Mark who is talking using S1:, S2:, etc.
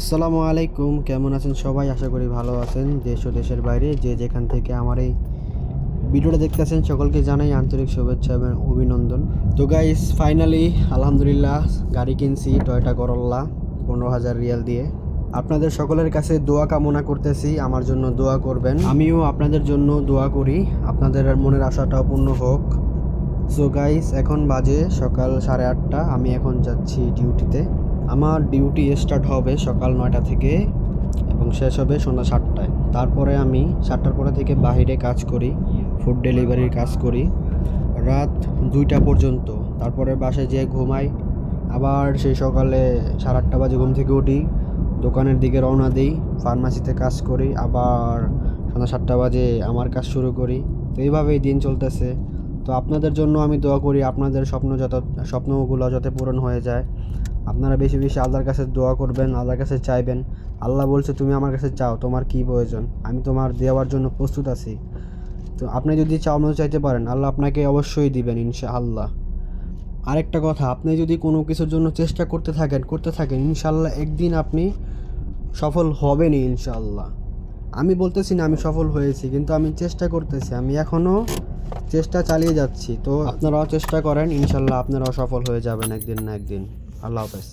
S1: আসসালামু আলাইকুম, কেমন আছেন সবাই? আশা করি ভালো আছেন, দেশ ও দেশের বাইরে। যে যেখান থেকে আমার এই ভিডিওটা দেখতেছেন সকলকে জানাই আন্তরিক শুভেচ্ছা এবং অভিনন্দন। তো গাইস ফাইনালি আলহামদুলিল্লাহ, গাড়ি কিনছি টয়টা করল্লা পনেরো হাজার রিয়াল দিয়ে। আপনাদের সকলের কাছে দোয়া কামনা করতেছি, আমার জন্য দোয়া করবেন। আমিও আপনাদের জন্য দোয়া করি, আপনাদের মনের আশাটাও পূর্ণ হোক। সো গাইস এখন বাজে সকাল সাড়ে আটটা, আমি এখন যাচ্ছি ডিউটিতে আমার ডিউটি স্টার্ট হবে সকাল নয়টা থেকে এবং শেষ হবে সন্ধ্যা সাতটায়। তারপরে আমি সাতটার পরে থেকে বাইরে কাজ করি ফুড ডেলিভারির কাজ করি। রাত দুইটা পর্যন্ত। তারপরে বাসে যেয়ে ঘুমাই। আবার সেই সকালে সাড়ে আটটা বাজে ঘুম থেকে উঠি। দোকানের দিকে রওনা দিই ফার্মাসিতে কাজ করি। আবার সন্ধ্যা সাতটা বাজে আমার কাজ শুরু করি। তো এইভাবেই দিন চলতেছে। তো আপনাদের জন্য আমি দোয়া করি আপনাদের স্বপ্ন যত, স্বপ্নগুলো যাতে পূরণ হয়ে যায়। আপনারা বেশি বেশি আল্লাহর কাছে দোয়া করবেন, আল্লাহর কাছে চাইবেন। আল্লাহ বলছে, তুমি আমার কাছে চাও, তোমার কি প্রয়োজন? আমি তোমার দেওয়ার জন্য প্রস্তুত আছি। তো আপনি যদি চাও মতো চাইতে পারেন। আল্লাহ আপনাকে অবশ্যই দিবেন, ইনশাআল্লাহ। আরেকটা কথা, আপনি যদি কোনো কিছুর জন্য চেষ্টা করতে থাকেন করতে থাকেন, ইনশাআল্লাহ একদিন আপনি সফল হবেনই, ইনশাআল্লাহ। আমি বলতেছি না আমি সফল হয়েছি, কিন্তু আমি চেষ্টা করতেছি। আমি এখনও চেষ্টা চালিয়ে যাচ্ছি। তো আপনারাও চেষ্টা করেন, ইনশাল্লাহ আপনারাও সফল হয়ে যাবেন একদিন না একদিন। আল্লাহ হাফেজ।